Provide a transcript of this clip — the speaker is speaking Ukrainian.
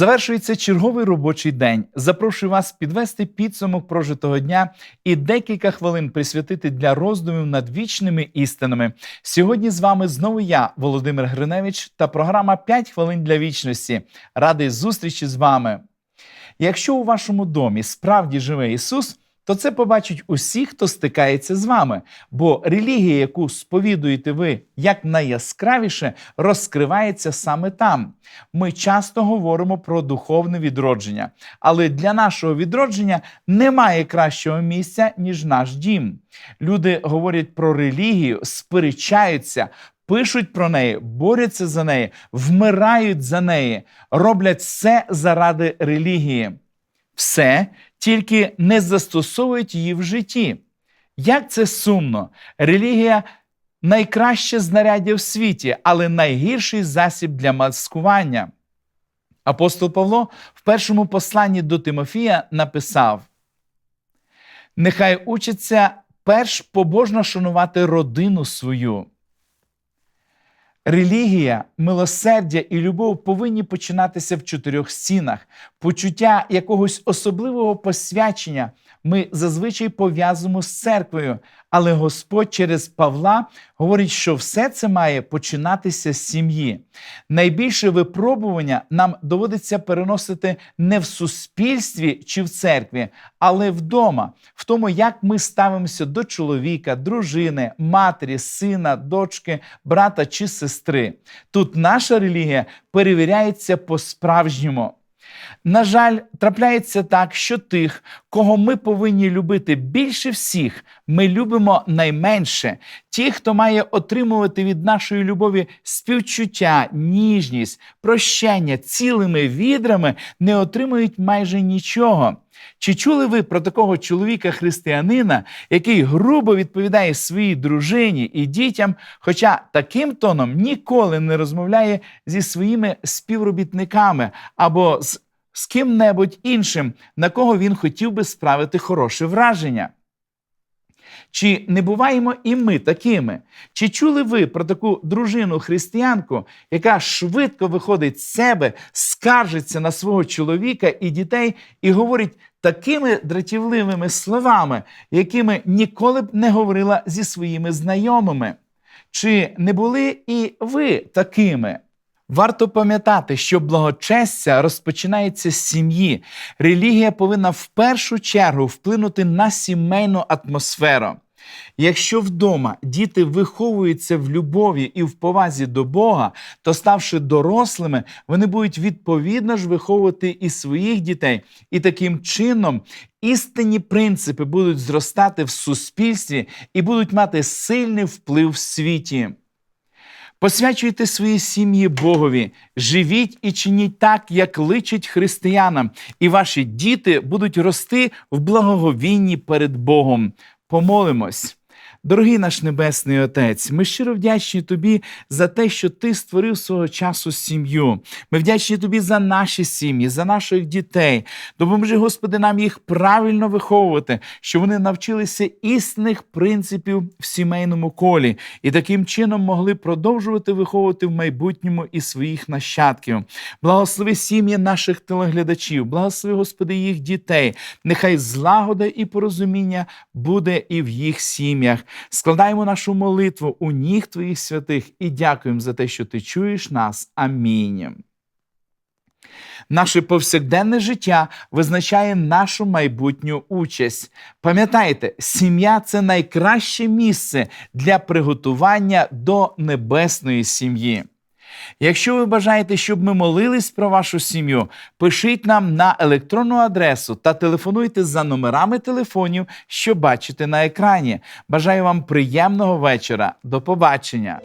Завершується черговий робочий день. Запрошую вас підвести підсумок прожитого дня і декілька хвилин присвятити для роздумів над вічними істинами. Сьогодні з вами знову я, Володимир Гриневич, та програма «5 хвилин для вічності. Радий зустрічі з вами. Якщо у вашому домі справді живе Ісус, то це побачать усі, хто стикається з вами. Бо релігія, яку сповідуєте ви як найяскравіше, розкривається саме там. Ми часто говоримо про духовне відродження, але для нашого відродження немає кращого місця, ніж наш дім. Люди говорять про релігію, сперечаються. Пишуть про неї, борються за неї, вмирають за неї, роблять все заради релігії. Все тільки не застосовують її в житті. Як це сумно? Релігія найкраще знаряддя в світі, але найгірший засіб для маскування. Апостол Павло в першому посланні до Тимофія написав: Нехай учиться перш побожно шанувати родину свою. Релігія, милосердя і любов повинні починатися в чотирьох стінах. Почуття якогось особливого посвячення ми зазвичай пов'язуємо з церквою, але Господь через Павла говорить, що все це має починатися з сім'ї. Найбільше випробування нам доводиться переносити не в суспільстві чи в церкві, але вдома, в тому, як ми ставимося до чоловіка, дружини, матері, сина, дочки, брата чи сестри. Тут наша релігія перевіряється по-справжньому. На жаль, трапляється так, що тих, кого ми повинні любити більше всіх, ми любимо найменше. Ті, хто має отримувати від нашої любові співчуття, ніжність, прощення цілими відрами, не отримують майже нічого. Чи чули ви про такого чоловіка-християнина, який грубо відповідає своїй дружині і дітям, хоча таким тоном ніколи не розмовляє зі своїми співробітниками або з з ким-небудь іншим, на кого він хотів би справити хороше враження? Чи не буваємо і ми такими? Чи чули ви про таку дружину-християнку, яка швидко виходить з себе, скаржиться на свого чоловіка і дітей і говорить такими дратівливими словами, якими ніколи б не говорила зі своїми знайомими? Чи не були і ви такими? Варто пам'ятати, що благочестя розпочинається з сім'ї. Релігія повинна в першу чергу вплинути на сімейну атмосферу. Якщо вдома діти виховуються в любові і в повазі до Бога, то ставши дорослими, вони будуть відповідно ж виховувати і своїх дітей, і таким чином істинні принципи будуть зростати в суспільстві і будуть мати сильний вплив в світі. Посвячуйте свої сім'ї Богові, живіть і чиніть так, як личить християнам, і ваші діти будуть рости в благоговінні перед Богом. Помолимось. Дорогий наш Небесний Отець, ми щиро вдячні Тобі за те, що Ти створив свого часу сім'ю. Ми вдячні Тобі за наші сім'ї, за наших дітей. Допоможи, Господи, нам їх правильно виховувати, щоб вони навчилися істинних принципів в сімейному колі і таким чином могли продовжувати виховувати в майбутньому і своїх нащадків. Благослови сім'ї наших телеглядачів, благослови, Господи, їх дітей. Нехай злагода і порозуміння буде і в їх сім'ях. Складаємо нашу молитву у ніг Твоїх святих і дякуємо за те, що Ти чуєш нас. Амінь. Наше повсякденне життя визначає нашу майбутню участь. Пам'ятайте, сім'я це найкраще місце для приготування до небесної сім'ї. Якщо ви бажаєте, щоб ми молились про вашу сім'ю, пишіть нам на електронну адресу та телефонуйте за номерами телефонів, що бачите на екрані. Бажаю вам приємного вечора. До побачення!